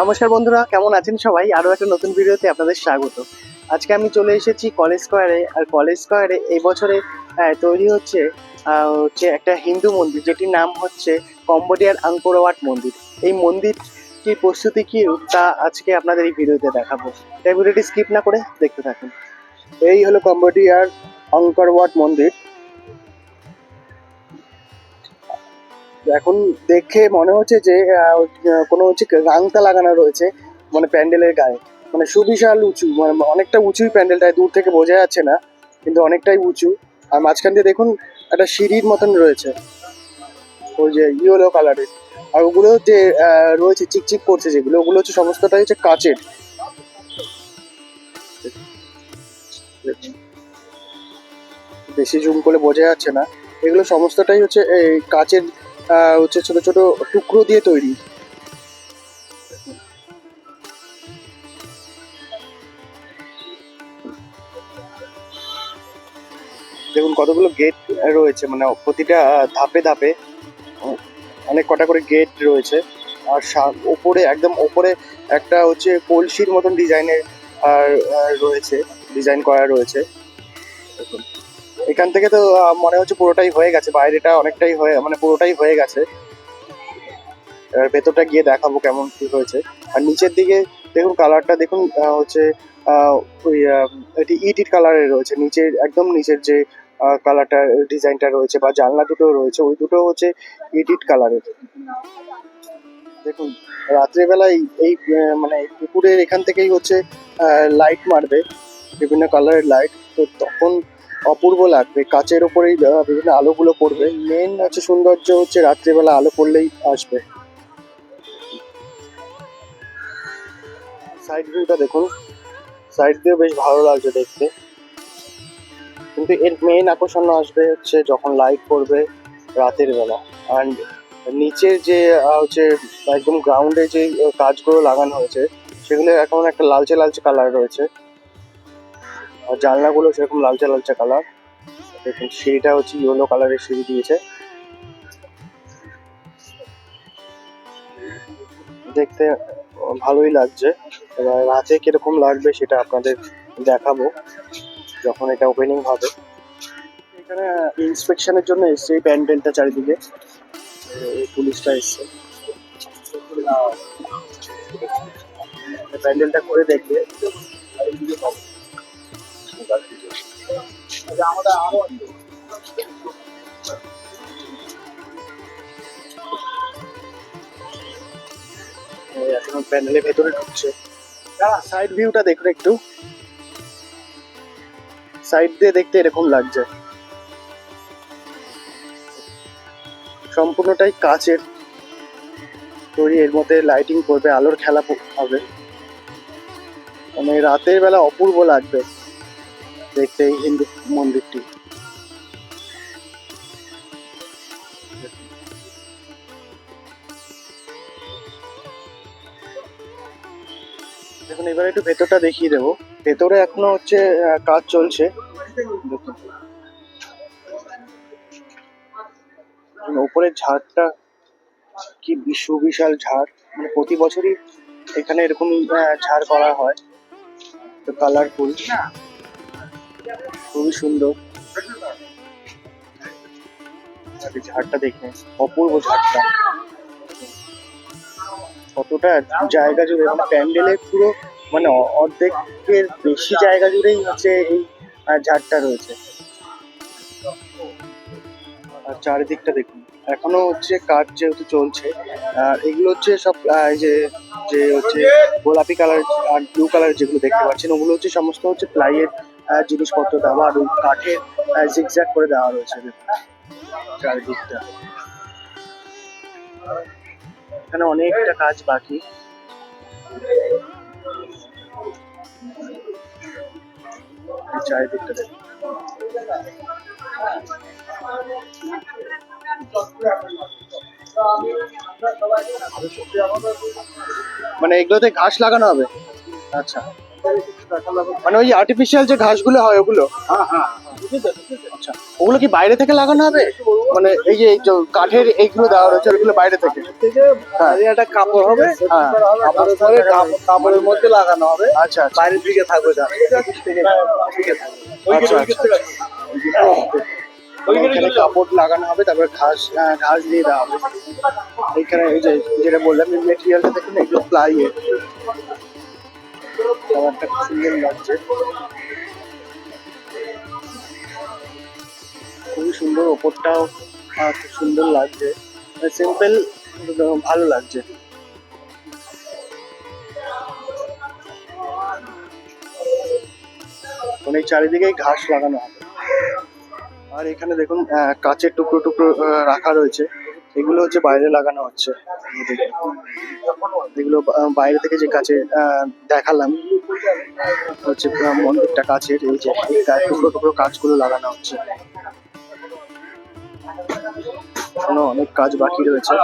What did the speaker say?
নমস্কার বন্ধুরা, কেমন আছেন সবাই? আরও একটা নতুন ভিডিওতে আপনাদের স্বাগত। আজকে আমি চলে এসেছি কলেজ স্কোয়ারে, আর কলেজ স্কোয়ারে এই বছরে তৈরি হচ্ছে হচ্ছে একটা হিন্দু মন্দির, যেটির নাম হচ্ছে কম্বোডিয়ার আঙ্কোরওয়াট মন্দির। এই মন্দিরটির প্রস্তুতি কী তা আজকে আপনাদের এই ভিডিওতে দেখাবো। এই ভিডিওটি স্কিপ না করে দেখতে থাকুন। এই হলো কম্বোডিয়ার অঙ্করওয়াট মন্দির। এখন দেখে মনে হচ্ছে যে কোনো হচ্ছে রাংতা লাগানো রয়েছে মানে প্যান্ডেলের গায়ে। মানে সুবিশাল উঁচু মানে অনেকটা উঁচুই প্যান্ডেলটায় দূর থেকে বোঝা যাচ্ছে না, কিন্তু অনেকটাই উঁচু। আর মাঝখান দিয়ে দেখুন, একটা সিঁড়ির মতন রয়েছে। ওই যে ইয়েলো কালারের আর ওগুলো যে রয়েছে, চিকচিক করছে যেগুলো, ওগুলো হচ্ছে সমস্তটাই হচ্ছে কাচের। বেশি জুম করে বোঝা যাচ্ছে না। এগুলো সমস্তটাই হচ্ছে, এই কাচের হচ্ছে ছোট ছোট টুকরো দিয়ে তৈরি। দেখুন কতগুলো গেট রয়েছে মানে প্রতিটা ধাপে ধাপে অনেক কটা করে গেট রয়েছে। আর ওপরে, একদম ওপরে একটা হচ্ছে কলসির মতন ডিজাইনের আর রয়েছে ডিজাইন করা রয়েছে। এখান থেকে তো মনে হচ্ছে পুরোটাই হয়ে গেছে, বাইরেটা অনেকটাই হয়ে মানে পুরোটাই হয়ে গেছে। এবার ভেতরটা গিয়ে দেখাবো কেমন কি হয়েছে। আর নিচের দিকে দেখুন কালারটা দেখুন হচ্ছে ওই এটি ইট ইট কালারের রয়েছে, নিচের, একদম নিচের যে কালারটা ডিজাইনটা রয়েছে বা জানলা দুটো রয়েছে, ওই দুটো হচ্ছে ইট ইট কালারের দেখুন রাত্রেবেলায় এই মানে পুকুরের এখান থেকেই হচ্ছে লাইট মারবে, বিভিন্ন কালারের লাইট তো তখন অপূর্ব লাগবে। কাচের ওপরেই বিভিন্ন আলোগুলো পড়বে। মেন হচ্ছে সৌন্দর্য হচ্ছে রাত্রেবেলা আলো পড়লেই আসবে। সাইড ভিউটা দেখুন। সাইড দিয়ে বেশ ভালো লাগছে দেখতে। কিন্তু এর মেন আকর্ষণ আসবে হচ্ছে যখন লাইট পড়বে রাতের বেলা। অ্যান্ড নিচের যে হচ্ছে একদম গ্রাউন্ডে যে কাজগুলো লাগানো হয়েছে, সেগুলো এখন একটা লালচে লালচে কালার রয়েছে। আর জানলাগুলো সেরকম লালচে লালচে কালার দেখুন, সিঁড়িটা হচ্ছে ইয়েলো কালারের সিঁড়ি দিয়েছে। দেখতে ভালোই লাগছে। এবার রাতে কীরকম লাগবে সেটা আপনাদের দেখাবো, যখন এটা ওপেনিং হবে। এখানে ইন্সপেকশনের জন্য এসছে এই প্যান্ডেলটা চারিদিকে। পুলিশটা এসছে। প্যান্ডেলটা করে দেখবে। এখন প্যান্ডেলের ভেতরে ঢুকছে সাইড ভিউটা দেখুন একটু সাইড দিয়ে দেখতে এরকম লাগছে সম্পূর্ণটাই কাচের তৈরি এর মধ্যে লাইটিং করবে আলোর খেলা হবে মানে রাতের বেলা অপূর্ব লাগবে দেখতে এই হিন্দু মন্দিরটি। দেখুন, এবার একটু ভেতরটা দেখিয়ে দেবো। ভেতরে এখনও হচ্ছে কাজ চলছে। ওপরের ঝাড়টা কি সুবিশাল ঝাড়। মানে প্রতি বছরই এখানে এরকম ঝাড় করা হয়। তো কালারফুল খুবই সুন্দর। ঝাড়টা দেখে অপূর্ব ঝাড়টা কতটা জায়গা জুড়ে মানে প্যান্ডেলের পুরো মানে অর্ধেকের বেশি জায়গা জুড়েই হচ্ছে এই ঝাড়টা রয়েছে। আর চারিদিকটা দেখুন, এখনও হচ্ছে কাজ যেহেতু চলছে, আর এগুলো হচ্ছে সব এই যে যে হচ্ছে গোলাপি কালার আর ব্লু কালার যেগুলো দেখতে পাচ্ছেন, ওগুলো হচ্ছে সমস্ত হচ্ছে প্লাইয়ের জিনিসপত্র দেওয়া ওই কাঠের জিগজ্যাগ করে দেওয়া রয়েছে চারিদিকটা। এখানে অনেকটা কাজ বাকি। চারিদিকটা মানে এগুলোতে ঘাস লাগানো হবে? আচ্ছা। মানে ওই আর্টিফিশিয়াল যে ঘাসগুলো হয় ওগুলো? হ্যাঁ হ্যাঁ। আচ্ছা। ওগুলো কি বাইরে থেকে লাগানো হবে? মানে এই যে কাঠের এইগুলো দেওয়া রয়েছে ওগুলো বাইরে থেকে? থেকে একটা কাপড় হবে হ্যাঁ। কাপড়ের কাপড়ের মধ্যে লাগানো হবে। আচ্ছা আচ্ছা। বাইরের দিকে থাকবে আচ্ছা আচ্ছা। কাপড় লাগানো হবে তারপর ঘাস ঘাস দিয়ে দেওয়া হবে। এখানে এই যে যেটা বললাম মেটেরিয়ালটা দেখুন এগুলো প্লাই সুন্দর লাগছে। খুবই সুন্দর ওপরটাও খুব সুন্দর লাগছে। সিম্পল ভালো লাগছে। মানে এই চারিদিকেই ঘাস লাগানো আর এখানে দেখুন কাচের টুকরো টুকরো রাখা রয়েছে। এগুলো হচ্ছে বাইরে লাগানো হচ্ছে। এগুলো বাইরে থেকে যে কাছে দেখালাম, হচ্ছে মন্দিরটা কাছের এই যে টুকরো টুকরো কাজগুলো লাগানো হচ্ছে। অনেক কাজ বাকি রয়েছে।